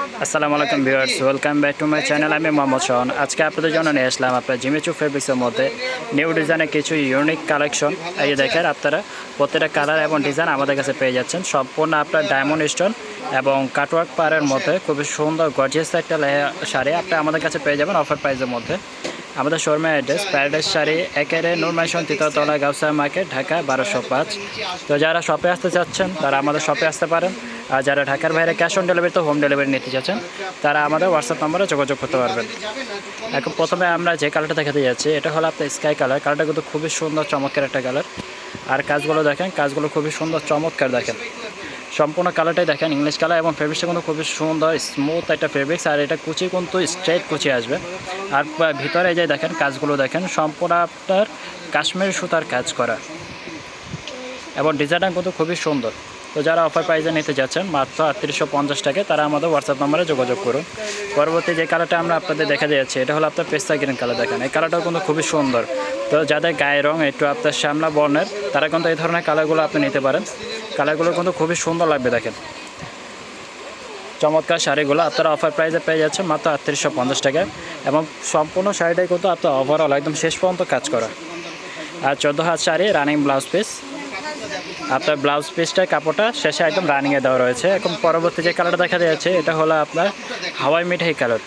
আসসালামু আলাইকুম viewers welcome back to my channel আমি মোহাম্মদ শাহন আজকে আপনাদের জন্য নিয়ে আসলাম আপনার জিমেচু ফেব্রিক্সের মধ্যে নিউ ডিজাইনের কিছু ইউনিক কালেকশন এই দেখেন আপনারা প্রত্যেকটা কালার এবং ডিজাইন আমাদের কাছে পেয়ে যাচ্ছেন। সম্পূর্ণ আপনার ডায়মন্ড স্টোন এবং কাটওয়ার্ক পারের মধ্যে খুবই সুন্দর গর্জিয়াস একটা শাড়ি আপনি আমাদের কাছে পেয়ে যাবেন অফার প্রাইসের মধ্যে। আমাদের শোরুমের অ্যাড্রেস প্যারাডাইস শাড়ি একেরে নুরমাইশন তৃতীয়তলা গাউসা মার্কেট ঢাকা বারোশো পাঁচ। তো যারা শপে আসতে চাচ্ছেন, তারা আমাদের শপে আসতে পারেন। আর যারা ঢাকার বাইরে ক্যাশ অন ডেলিভারি তো হোম ডেলিভারি নিতে চাচ্ছেন, তারা আমাদের হোয়াটসঅ্যাপ নম্বরে যোগাযোগ করতে পারবেন। এখন প্রথমে আমরা যে কালারটা দেখাতে যাচ্ছি, এটা হলো আপনার স্কাই কালার কালারটা কিন্তু খুবই সুন্দর, চমৎকার একটা কালার আর কাজগুলো দেখেন, কাজগুলো খুবই সুন্দর, চমৎকার দেখেন। সম্পূর্ণ কালারটাই দেখেন ইংলিশ কালার এবং ফেব্রিক্সটা কিন্তু খুবই সুন্দর স্মুথ একটা ফেব্রিক্স আর এটা কুচি কিন্তু স্ট্রেট কুচি আসবে। আর ভিতরে এই যে দেখেন কাজগুলো দেখেন, সম্পূর্ণ আপনার কাশ্মীর সুতার কাজ করা। এবং ডিজাইনটা কিন্তু খুবই সুন্দর। তো যারা অফার প্রাইজে নিতে যাচ্ছেন, মাত্র আটত্রিশশো পঞ্চাশ টাকা তারা আমাদের হোয়াটসঅ্যাপ নম্বরে যোগাযোগ করুন। পরবর্তী যে কালারটা আমরা আপনাদের দেখা যাচ্ছে, এটা হলো আপনার পেস্তা গ্রিন কালার দেখেন। এই কালারটাও কিন্তু খুবই সুন্দর। তো যাদের গায়ে রং একটু আপনার শ্যামলা বর্ণের, তারা কিন্তু এই ধরনের কালারগুলো আপনি নিতে পারেন। কালারগুলো কিন্তু খুবই সুন্দর লাগবে দেখেন। চমৎকার শাড়িগুলো আপনারা অফার প্রাইসে পেয়ে যাচ্ছেন মাত্র আটত্রিশশো পঞ্চাশ টাকা এবং সম্পূর্ণ শাড়িটাই কিন্তু আপনার ওভারঅল একদম শেষ পর্যন্ত কাজ করা। আর চোদ্দ হাত শাড়ি রানিং ব্লাউজ পিস আপনার ব্লাউজ পিসটার কাপড়টা শেষে একদম রানিংয়ে দেওয়া রয়েছে। এখন পরবর্তী যে কালারটা দেখা যাচ্ছে, এটা হলো আপনার হাওয়াই মিঠাই কালার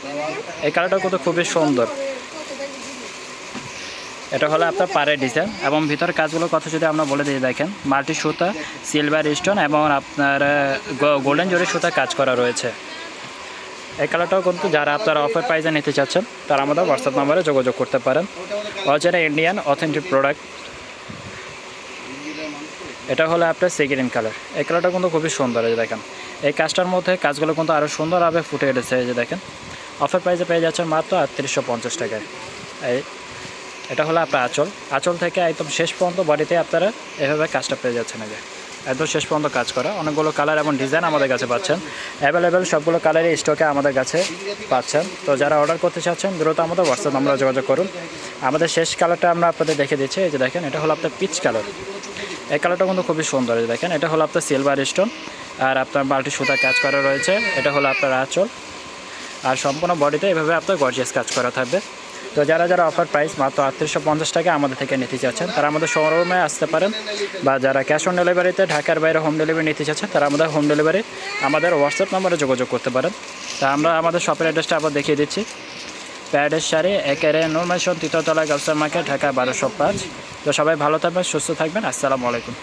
এই কালারটা কিন্তু খুবই সুন্দর। এটা হলো আপনার পাড়ের ডিজাইন এবং ভিতর কাজগুলোর কথা যদি আমরা বলে দিয়ে দেখেন, মাল্টি সুতা সিলভার স্টোন এবং আপনার গোল্ডেন জরি সুতা কাজ করা রয়েছে। এই কালারটাও কিন্তু যারা আপনারা অফার প্রাইজে নিতে চাচ্ছেন, তারা আমাদের হোয়াটসঅ্যাপ নম্বরে যোগাযোগ করতে পারেন। অচেনা ইন্ডিয়ান অথেন্টিক প্রোডাক্ট এটা হলো আপনার সিগ্রিন কালার এই কালারটা কিন্তু খুবই সুন্দর যে দেখেন। এই কাজটার মধ্যে কাজগুলো কিন্তু আরও সুন্দরভাবে ফুটে উঠেছে যে দেখেন। অফার প্রাইসে পেয়ে যাচ্ছেন মাত্র আটত্রিশশো পঞ্চাশ টাকায়। এই এটা হলো আপনার আঁচল। আঁচল থেকে একদম শেষ পর্যন্ত বডিতে আপনারা এভাবে কাজটা পেয়ে যাচ্ছেন আগে একদম শেষ পর্যন্ত কাজ করা। অনেকগুলো কালার এবং ডিজাইন আমাদের কাছে পাচ্ছেন। অ্যাভেলেবেল সবগুলো কালারই স্টকে আমাদের কাছে পাচ্ছেন। তো যারা অর্ডার করতে চাচ্ছেন, দ্রুত আমাদের হোয়াটসঅ্যাপ নম্বরে যোগাযোগ করুন। আমাদের শেষ কালারটা আমরা আপনাদের দেখে দিচ্ছি। এই যে দেখেন, এটা হলো আপনার পিচ কালার এই কালারটা কিন্তু খুবই সুন্দর দেখেন, এটা হলো আপনার সিলভার স্টোন আর আপনার বাল্টি সুতা কাজ করা রয়েছে। এটা হলো আপনার আঁচল। আর সম্পূর্ণ বডিতে এভাবে আপনার গর্জিয়াস কাজ করা থাকবে। তো যারা যারা অফার প্রাইস মাত্র আটত্রিশশো পঞ্চাশ টাকা আমাদের থেকে নিতে চাচ্ছেন, তারা আমাদের শোরুমে আসতে পারেন বা যারা ক্যাশ অন ডেলিভারিতে ঢাকার বাইরে হোম ডেলিভারি নিতে চাচ্ছেন, তারা আমাদের হোম ডেলিভারি আমাদের হোয়াটসঅ্যাপ নম্বরে যোগাযোগ করতে পারেন। তা আমরা আমাদের শপের অ্যাড্রেসটা আবার দেখিয়ে দিচ্ছি। প্যাডের শাড়ি একেরে নুরমেশন তৃতীয়তলা গাউসার মার্কেট ঢাকা বারোশো পাঁচ। তো সবাই ভালো থাকবেন, সুস্থ থাকবেন, আসসালামু আলাইকুম।